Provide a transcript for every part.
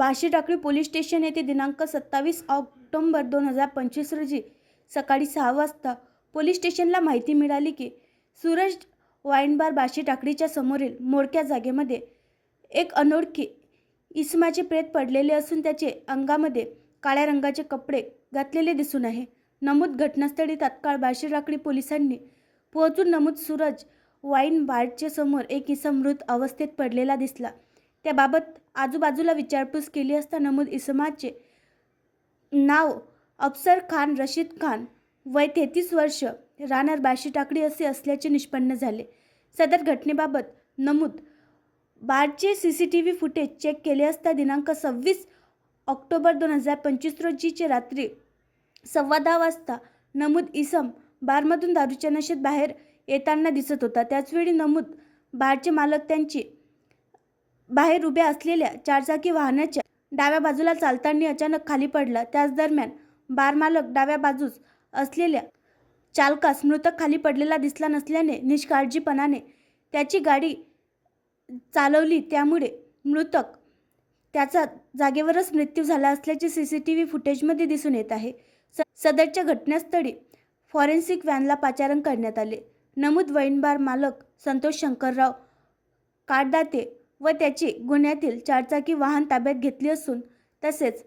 बाशी Takli police station येथे दिनांक सत्तावीस ऑक्टोंबर दोन हजार पंचवीस रोजी सकाळी सहा वाजता पोलीस स्टेशनला माहिती मिळाली की सूरज वाईन बार बाशी टाकडीच्या समोरील मोडक्या जागेमध्ये एक अनोळखी इसमाचे प्रेत पडलेले असून त्याचे अंगामध्ये काळ्या रंगाचे कपडे घातलेले दिसून आहे. नमूद घटनास्थळी तात्काळ बाशी टाकडी पोलिसांनी पोहोचून नमूद सूरज वाईन बारच्या समोर एक इसम मृत अवस्थेत पडलेला दिसला. त्याबाबत आजूबाजूला विचारपूस केली असता नमूद इसमाचे नाव अफसर खान रशीद खान वय तेहतीस वर्ष राहणार बाशी टाकडी असे असल्याचे निष्पन्न झाले. सदर घटनेबाबत नमूद बारचे C C T V footage check केले असता दिनांक सव्वीस ऑक्टोबर दोन हजार पंचवीस रोजीचे रात्री सव्वा दहा वाजता नमूद इसम बारमधून दारूच्या नशेत बाहेर येताना दिसत होता. त्याचवेळी नमूद बारचे मालक त्यांची बाहेर उभ्या असलेल्या चारचाकी वाहनाच्या डाव्या बाजूला चालताना अचानक खाली पडला. त्याच दरम्यान बार मालक डाव्या बाजूस असलेल्या चालकास मृतक खाली पडलेला दिसला नसल्याने निष्काळजीपणाने त्याची गाडी चालवली. त्यामुळे मृतक त्याचा जागेवरच मृत्यू झाला असल्याचे सी सी टी व्ही फुटेजमध्ये दिसून येत आहे. स सदरच्या घटनास्थळी फॉरेन्सिक व्हॅनला पाचारण करण्यात आले. नमूद वैनबार मालक संतोष शंकरराव काटदाते व त्याची गुन्ह्यातील चारचाकी वाहन ताब्यात घेतली असून तसेच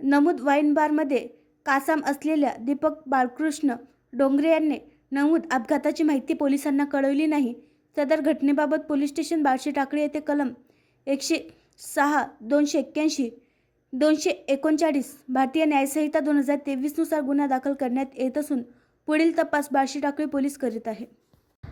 नमूद वाईन बारमध्ये कासाम असलेल्या दीपक बाळकृष्ण डोंगरे यांनी नमूद अपघाताची माहिती पोलिसांना कळवली नाही. सदर घटनेबाबत पोलीस स्टेशन बार्शी टाकळी येथे कलम एकशे सहा दोनशे एक्क्याऐंशी दोनशे एकोणचाळीस भारतीय न्यायसंहिता दोन हजार तेवीसनुसार गुन्हा दाखल करण्यात येत असून पुढील तपास बार्शी टाकळी पोलीस करीत आहे